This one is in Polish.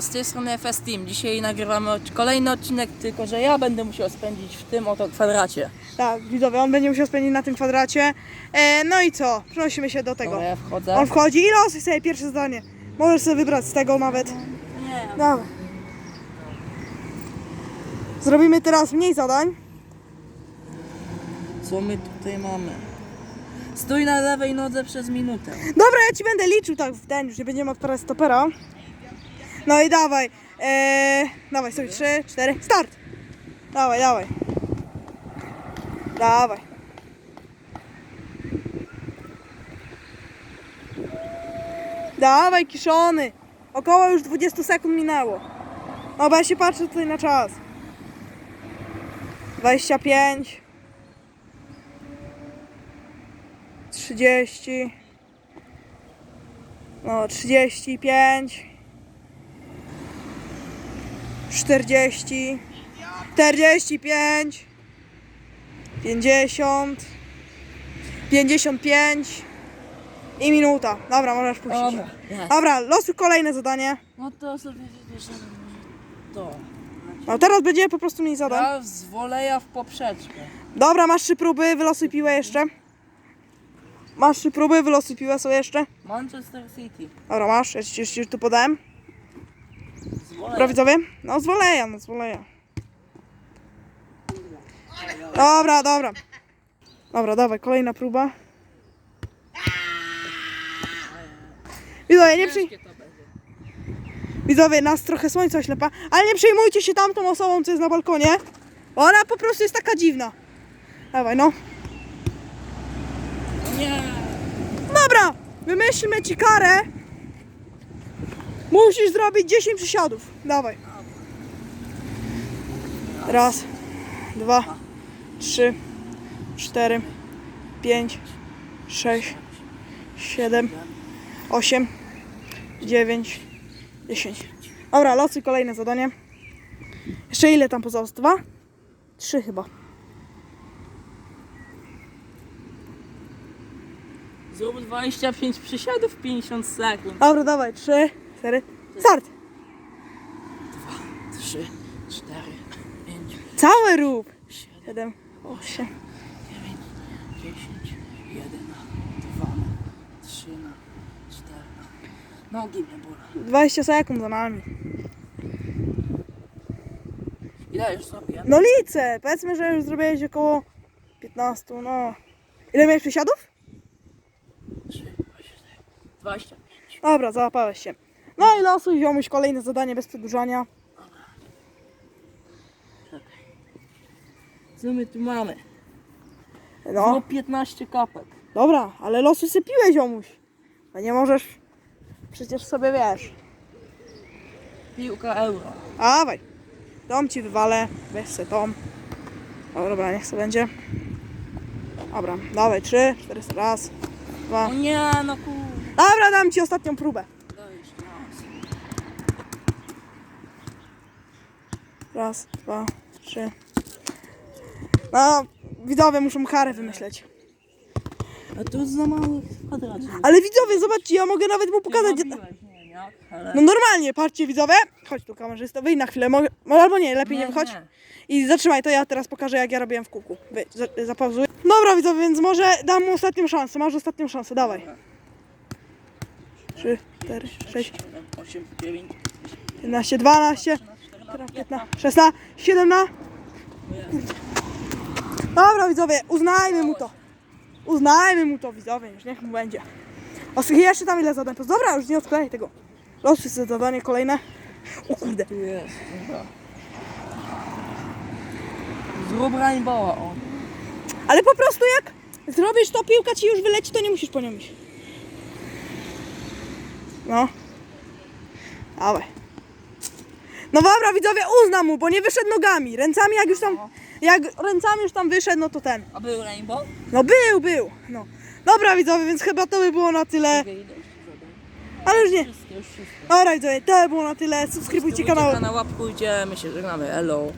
Z tej strony FS Team. Dzisiaj nagrywamy kolejny odcinek, tylko że ja będę musiał spędzić w tym oto kwadracie. Tak, widzowie, on będzie musiał spędzić na tym kwadracie. E, no i co? Przenosimy się do tego. Dobra, ja wchodzę. On wchodzi i losuj sobie pierwsze zadanie. Możesz sobie wybrać z tego nawet. Nie, Dobra. Zrobimy teraz mniej zadań. co my tutaj mamy? Stój na lewej nodze przez minutę. Dobra, ja ci będę liczył tak w ten, już nie będziemy odpalać stopera. No i dawaj. E, dawaj, sobie trzy, cztery, start! Dawaj, dawaj. Dawaj. Dawaj, kiszony. Około już 20 sekund minęło. No bo ja się patrzę tutaj na czas. 25 30 no 35 40 45 50 55 i minuta. Dobra, możesz puścić. Dobra. Dobra, losuj kolejne zadanie. No to sobie to. No teraz będzie po prostu mniej zadań. Ja z woleja w poprzeczkę. Dobra, masz trzy próby, wylosuj piłę jeszcze. Masz trzy próby, wylosuj piłę sobie jeszcze. Manchester City. Dobra, masz, ja ci, ci tu podałem. Z Dobra, woleja. No, zwoleja, no, zwoleja. Dobra, dobra. Dobra, dawaj, kolejna próba. Widzowie, nie przy... Widzowie, nas trochę słońce oślepa, ale nie przejmujcie się tamtą osobą, co jest na balkonie. Ona po prostu jest taka dziwna. Dawaj, no. Nie. Dobra, wymyślmy ci karę. Musisz zrobić 10 przysiadów. Dawaj. Raz, dwa, trzy, cztery, pięć, sześć, siedem, osiem, dziewięć, dziesięć. Dobra, losuj kolejne zadanie. Jeszcze ile tam pozostał? Dwa? Trzy chyba. Zrób 25 przysiadów w 50 sekund. Dobra, dawaj. Trzy, cztery, start. 3, 4, 5, Całe rób. 7, Siedem, osiem. 9, 10, 1, 2, 3, 4. Nogi mnie bolą. 20 sekund za nami. Ile już zrobiłem? No licę, powiedzmy, że już zrobiłeś około 15, no. Ile miałeś przysiadów? 3, 25. Dobra, załapałeś się. No i losuj, ziomuś kolejne zadanie bez przedłużania. Co my tu mamy? No, No 15 kapek. dobra, ale losuj piłę, ziomuś. No nie możesz, przecież sobie wiesz. Piłka euro. Dawaj, dom ci wywalę, weź se tom. O, dobra, niech sobie będzie. Dobra, dawaj, trzy, cztery, raz, dwa. O nie, no kur... Dobra, dam ci ostatnią próbę. Daj jeszcze raz. Raz, dwa, trzy. No, widzowie muszą karę wymyśleć. A tu jest za mały kwadrat. Ale widzowie, zobaczcie, ja mogę nawet mu pokazać. Nie, nie, ale... No normalnie, patrzcie widzowie. Chodź tu kamerzysta, wyjdź na chwilę. Mogę, no, albo nie, lepiej nie, wychodź. I zatrzymaj, to ja teraz pokażę jak ja robiłem w kółku. Wy, za, zapauzuj. Dobra widzowie, więc może dam mu ostatnią szansę. Masz ostatnią szansę, dawaj. 3, 4, 6, 8, 9, 11, 12, 15, 16, 17. Dobra widzowie, uznajmy mu to. Uznajmy mu to widzowie, już niech mu będzie. O, jeszcze tam ile zadań? To dobra, już nie odklejaj tego. Losuj sobie zadanie kolejne. O kurde. Jest, dobra. Zrób rainbowa, o. Ale po prostu jak zrobisz to, piłka ci już wyleci, to nie musisz po nią iść. No. Dawaj. No dobra, widzowie, uznam mu, bo nie wyszedł nogami. Ręcami jak już tam, jak ręcami już tam wyszedł, no to ten. A był rainbow? No był, był. No. Dobra, widzowie, więc chyba to by było na tyle. Ale już nie. Dobra, widzowie, to by było na tyle. Subskrybujcie kanał. na łapku, idziemy się, żegnamy, hello.